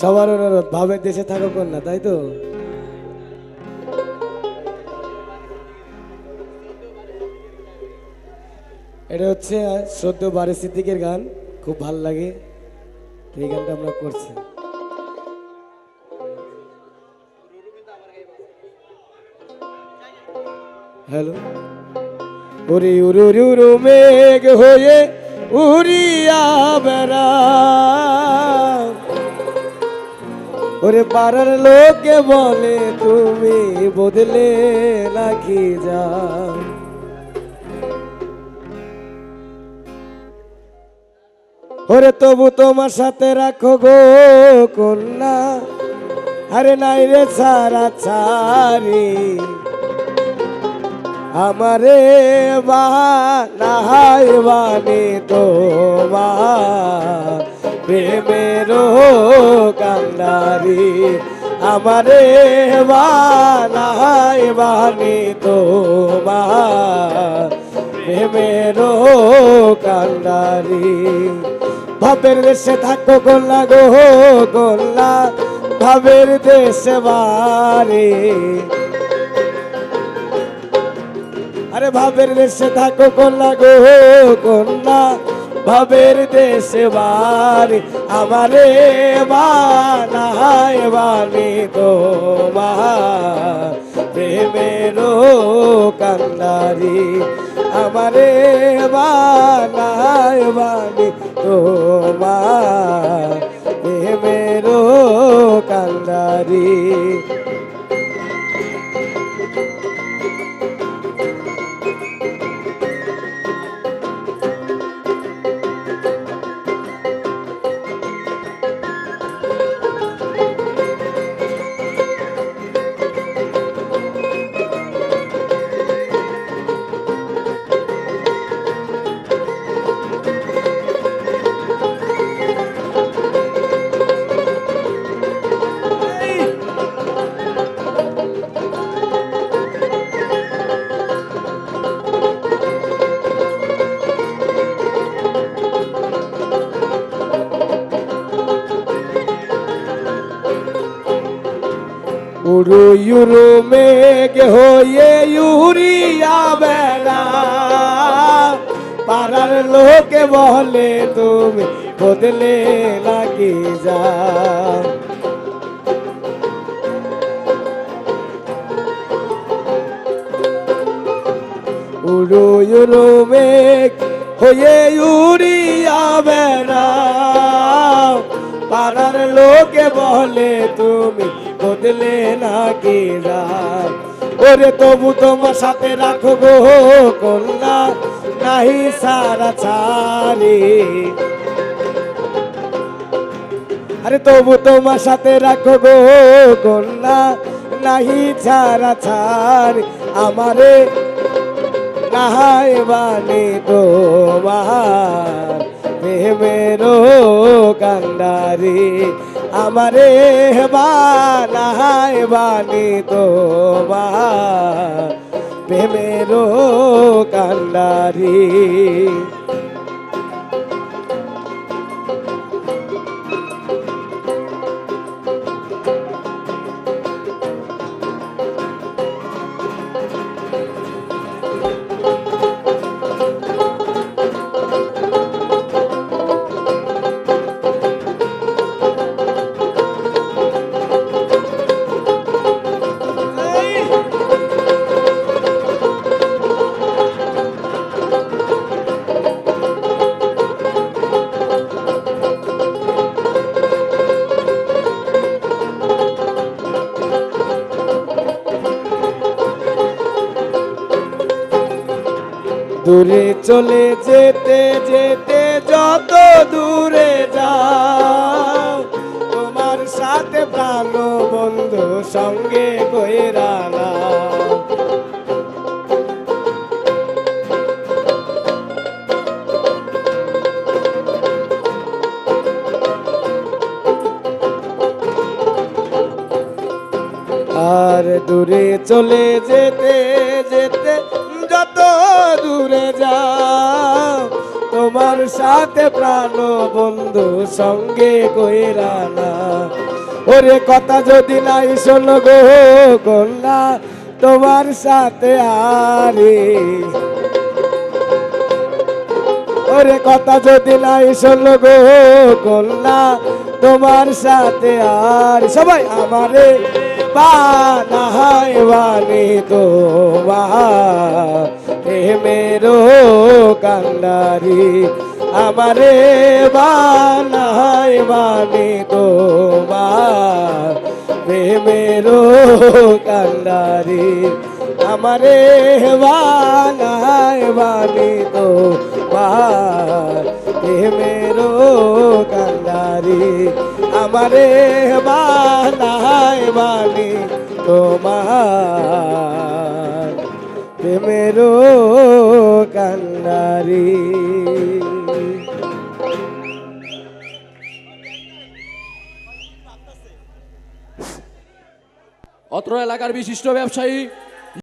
সবার অনুরোধ, ভাবের দেশে থাকো কন্যা, তাই তো? এটা হচ্ছে সদ্য বারে সিদ্দিকের গান, খুব ভালো লাগে। এই গানটা আমরা করছি। হ্যালো? উরু উরু উরু মেঘ হয়ে উড়িয়া বেড়া ওরে পাড়ার লোকে বলে, তুমি বদলে নাকি যা ওরে তবু তোমার সাথে রাখো গো কন্যা। আরে নাই রে ছাড়া ছাড়ি। আমারে বাহাই বানে তোমার প্রেমের কান্দারি আমারে বানে তোমার। প্রেমের কান্দারি ভাবের দেশে থাকো, গোল্লা গো, গোল্লা। ভাবের দেশে বাড়ি। আরে ভাবের দেশে থাকো কন্যা গো কন্যা ভাবের দেশে বাড়ি আমারে বানায় বানি তোমার। প্রেমের কান্দারি আমারে বানায় বানি তোমার। উড়ু ইউরু মেঘ হয়ে ইউরিয়া বেড়া। পাড়ার লোকে বলে, তুমি বদলে লাগি যা? উড়ু ইউরু মেঘ হয়ে ইউরিয়া বেড়া। পাড়ার লোকে বলে, তুমি বদলে না কে যায়? ওরে তবু তোমার সাথে রাখো গো কন্যা, নাহি সারা ছাড়ি। আরে তবু তোমার সাথে রাখো গো কন্যা, নাহি ছাড়া ছাড়ি। আমারে নাহাই বানি তোমার প্রেমের কান্দারি আমারে বানাহাই বানি তোমার। প্রেমেরও কান্দারি দূরে চলে যেতে যেতে যত দূরে যাও, তোমার সাথে প্রাণ বন্ধু সঙ্গে কইরা না আর দূরে চলে যেতে তোমার সাথে প্রাণ বন্ধু সঙ্গে কইরা না। ওরে কথা যদি নাই শোনো গো কন্যা, তোমার সাথে আরে। ওরে কথা যদি নাই শোনো গো কন্যা, তোমার সাথে আর সবাই আমারে বানাহাই বানি তোমার। মেরো কান্দারি আমারে বানাহাই বানি তোমার। মেরো কান্দারি আমারে বানাই বানি তো মেরো কান্দারি আমারে বানাই বানি তোমার। মেরো কান্দারি অত্র এলাকার বিশিষ্ট ব্যবসায়ী